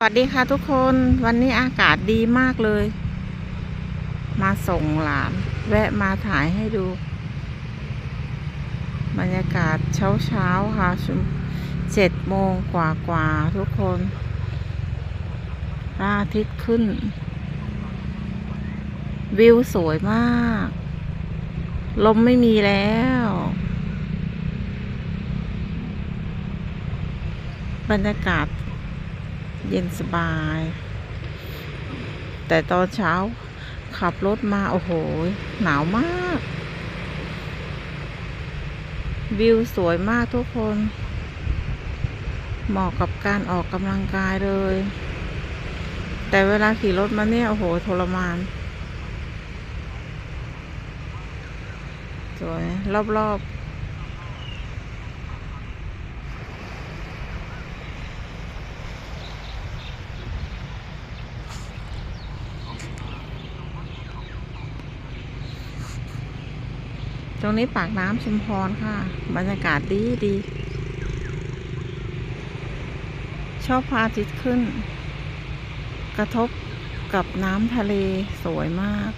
สวัสดีค่ะทุกคนวันนี้อากาศดีมากเลย มาส่งหลาน แวะมาถ่ายให้ดู บรรยากาศเช้าเช้าๆค่ะชุมเจ็ดโมงกว่ากว่าๆทุกคนพระอาทิตย์ขึ้น วิวสวยมาก ลมไม่มีแล้ว บรรยากาศ เย็นสบาย แต่ตอนเช้าขับรถมา โอ้โห หนาวมาก วิวสวยมากทุกคน เหมาะกับการออกกำลังกายเลย แต่เวลาขี่รถมาเนี่ย โอ้โห ทรมานสวยรอบๆ รงนี้ปากน้ำชุมพรค่ะ บรรยากาศดีดี ชอบพระอาทิตย์ขึ้น กระทบกับน้ำทะเลสวยมาก